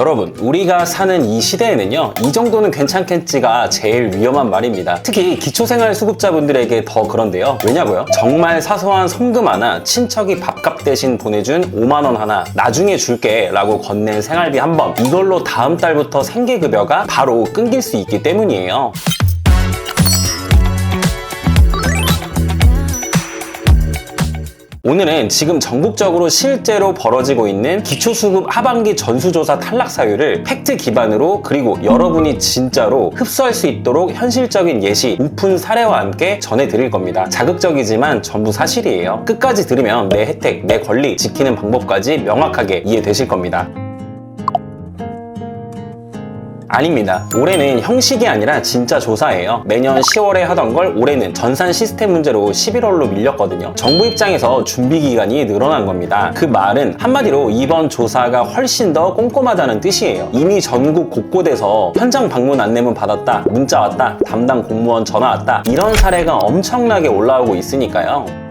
여러분, 우리가 사는 이 시대에는요, 이 정도는 괜찮겠지가 제일 위험한 말입니다. 특히 기초생활 수급자분들에게 더 그런데요. 왜냐고요? 정말 사소한 송금 하나, 친척이 밥값 대신 보내준 5만원 하나, 나중에 줄게 라고 건넨 생활비 한 번, 이걸로 다음 달부터 생계급여가 바로 끊길 수 있기 때문이에요. 오늘은 지금 전국적으로 실제로 벌어지고 있는 기초수급 하반기 전수조사 탈락 사유를 팩트 기반으로 그리고 여러분이 진짜로 흡수할 수 있도록 현실적인 예시, 오픈 사례와 함께 전해드릴 겁니다. 자극적이지만 전부 사실이에요. 끝까지 들으면 내 혜택, 내 권리 지키는 방법까지 명확하게 이해되실 겁니다. 아닙니다. 올해는 형식이 아니라 진짜 조사예요. 매년 10월에 하던 걸 올해는 전산 시스템 문제로 11월로 밀렸거든요. 정부 입장에서 준비 기간이 늘어난 겁니다. 그 말은 한마디로 이번 조사가 훨씬 더 꼼꼼하다는 뜻이에요. 이미 전국 곳곳에서 현장 방문 안내문 받았다, 문자 왔다, 담당 공무원 전화 왔다 이런 사례가 엄청나게 올라오고 있으니까요.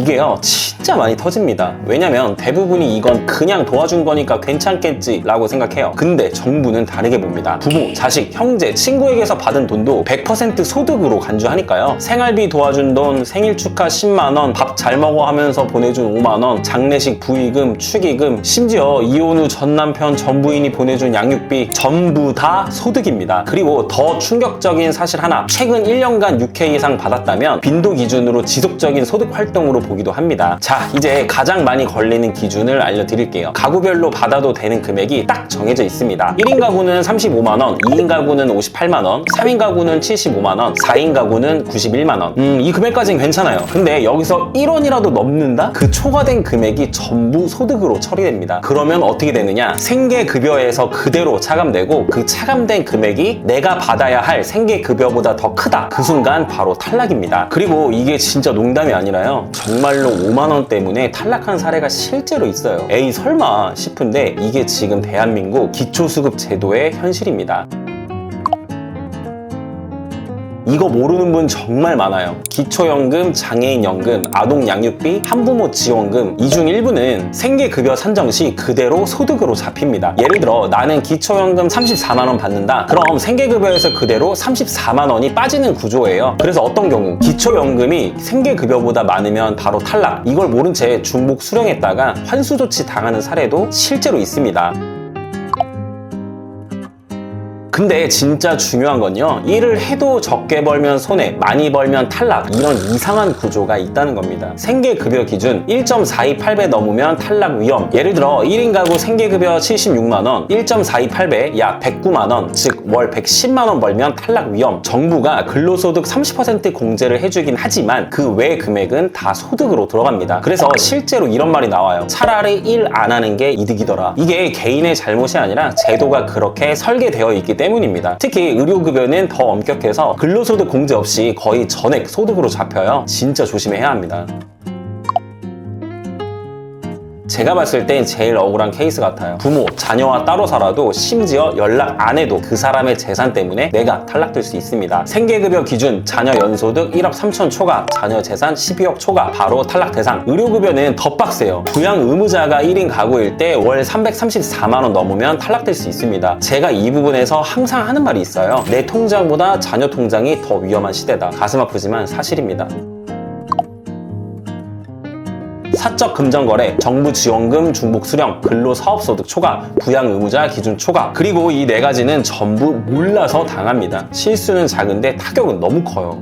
이게요 진짜 많이 터집니다. 왜냐면 대부분이 이건 그냥 도와준 거니까 괜찮겠지 라고 생각해요. 근데 정부는 다르게 봅니다. 부모, 자식, 형제, 친구에게서 받은 돈도 100% 소득으로 간주하니까요. 생활비 도와준 돈, 생일 축하 10만원, 밥 잘 먹어 하면서 보내준 5만원, 장례식 부의금, 축의금 심지어 이혼 후 전 남편, 전 부인이 보내준 양육비 전부 다 소득입니다. 그리고 더 충격적인 사실 하나 최근 1년간 6회 이상 받았다면 빈도 기준으로 지속적인 소득 활동으로 보기도 합니다. 자, 이제 가장 많이 걸리는 기준을 알려드릴게요. 가구별로 받아도 되는 금액이 딱 정해져 있습니다. 1인 가구는 35만원, 2인 가구는 58만원, 3인 가구는 75만원, 4인 가구는 91만원. 음, 이 금액까지는 괜찮아요. 근데 여기서 1원이라도 넘는다? 그 초과된 금액이 전부 소득으로 처리됩니다. 그러면 어떻게 되느냐? 생계급여에서 그대로 차감되고 그 차감된 금액이 내가 받아야 할 생계급여보다 더 크다. 그 순간 바로 탈락입니다. 그리고 이게 진짜 농담이 아니라요. 정말로 5만원 때문에 탈락한 사례가 실제로 있어요. 에이, 설마 싶은데 이게 지금 대한민국 기초수급 제도의 현실입니다. 이거 모르는 분 정말 많아요. 기초연금, 장애인연금, 아동양육비, 한부모 지원금 이 중 일부는 생계급여 산정 시 그대로 소득으로 잡힙니다. 예를 들어 나는 기초연금 34만원 받는다. 그럼 생계급여에서 그대로 34만원이 빠지는 구조예요. 그래서 어떤 경우 기초연금이 생계급여보다 많으면 바로 탈락. 이걸 모른 채 중복 수령했다가 환수조치 당하는 사례도 실제로 있습니다. 근데 진짜 중요한 건요. 일을 해도 적게 벌면 손해, 많이 벌면 탈락. 이런 이상한 구조가 있다는 겁니다. 생계급여 기준 1.428배 넘으면 탈락 위험. 예를 들어 1인 가구 생계급여 76만원, 1.428배 약 109만원, 즉 월 110만원 벌면 탈락 위험. 정부가 근로소득 30% 공제를 해주긴 하지만 그 외 금액은 다 소득으로 들어갑니다. 그래서 실제로 이런 말이 나와요. 차라리 일 안 하는 게 이득이더라. 이게 개인의 잘못이 아니라 제도가 그렇게 설계되어 있기 때문 입니다. 특히 의료급여는 더 엄격해서 근로소득 공제 없이 거의 전액 소득으로 잡혀요. 진짜 조심해야 합니다. 제가 봤을 땐 제일 억울한 케이스 같아요. 부모, 자녀와 따로 살아도 심지어 연락 안 해도 그 사람의 재산 때문에 내가 탈락될 수 있습니다. 생계급여 기준 자녀 연소득 1억 3천 초과, 자녀 재산 12억 초과, 바로 탈락 대상. 의료급여는 더 빡세요. 부양 의무자가 1인 가구일 때 월 334만 원 넘으면 탈락될 수 있습니다. 제가 이 부분에서 항상 하는 말이 있어요. 내 통장보다 자녀 통장이 더 위험한 시대다. 가슴 아프지만 사실입니다. 사적 금전거래, 정부 지원금 중복 수령, 근로사업소득 초과, 부양 의무자 기준 초과. 그리고 이 네 가지는 전부 몰라서 당합니다. 실수는 작은데 타격은 너무 커요.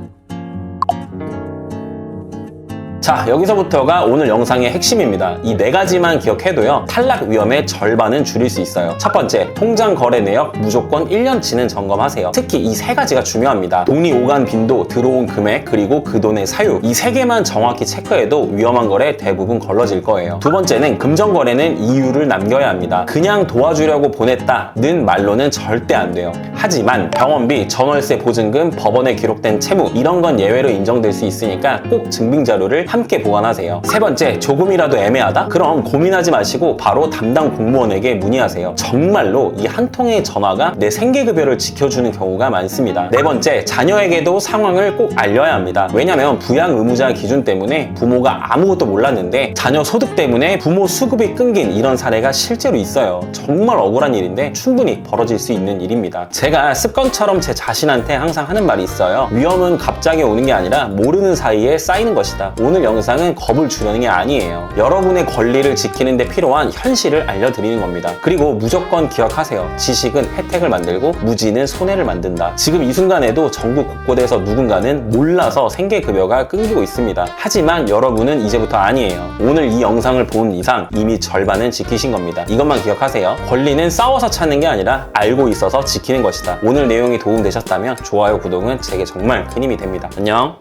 자, 여기서부터가 오늘 영상의 핵심입니다. 이 네 가지만 기억해도요, 탈락 위험의 절반은 줄일 수 있어요. 첫 번째, 통장 거래 내역 무조건 1년치는 점검하세요. 특히 이 세 가지가 중요합니다. 돈이 오간 빈도, 들어온 금액, 그리고 그 돈의 사유. 이 세 개만 정확히 체크해도 위험한 거래 대부분 걸러질 거예요. 두 번째는 금전 거래는 이유를 남겨야 합니다. 그냥 도와주려고 보냈다는 말로는 절대 안 돼요. 하지만 병원비, 전월세 보증금, 법원에 기록된 채무 이런 건 예외로 인정될 수 있으니까 꼭 증빙 자료를 한 함께 보관하세요. 세 번째, 조금이라도 애매하다? 그럼 고민하지 마시고 바로 담당 공무원에게 문의하세요. 정말로 이 한 통의 전화가 내 생계급여를 지켜주는 경우가 많습니다. 네 번째, 자녀에게도 상황을 꼭 알려야 합니다. 왜냐면 부양 의무자 기준 때문에 부모가 아무것도 몰랐는데 자녀 소득 때문에 부모 수급이 끊긴 이런 사례가 실제로 있어요. 정말 억울한 일인데 충분히 벌어질 수 있는 일입니다. 제가 습관처럼 제 자신한테 항상 하는 말이 있어요. 위험은 갑자기 오는 게 아니라 모르는 사이에 쌓이는 것이다. 오늘 영상은 겁을 주려는 게 아니에요. 여러분의 권리를 지키는 데 필요한 현실을 알려드리는 겁니다. 그리고 무조건 기억하세요. 지식은 혜택을 만들고 무지는 손해를 만든다. 지금 이 순간에도 전국 곳곳에서 누군가는 몰라서 생계급여가 끊기고 있습니다. 하지만 여러분은 이제부터 아니에요. 오늘 이 영상을 본 이상 이미 절반은 지키신 겁니다. 이것만 기억하세요. 권리는 싸워서 찾는 게 아니라 알고 있어서 지키는 것이다. 오늘 내용이 도움되셨다면 좋아요, 구독은 제게 정말 큰 힘이 됩니다. 안녕.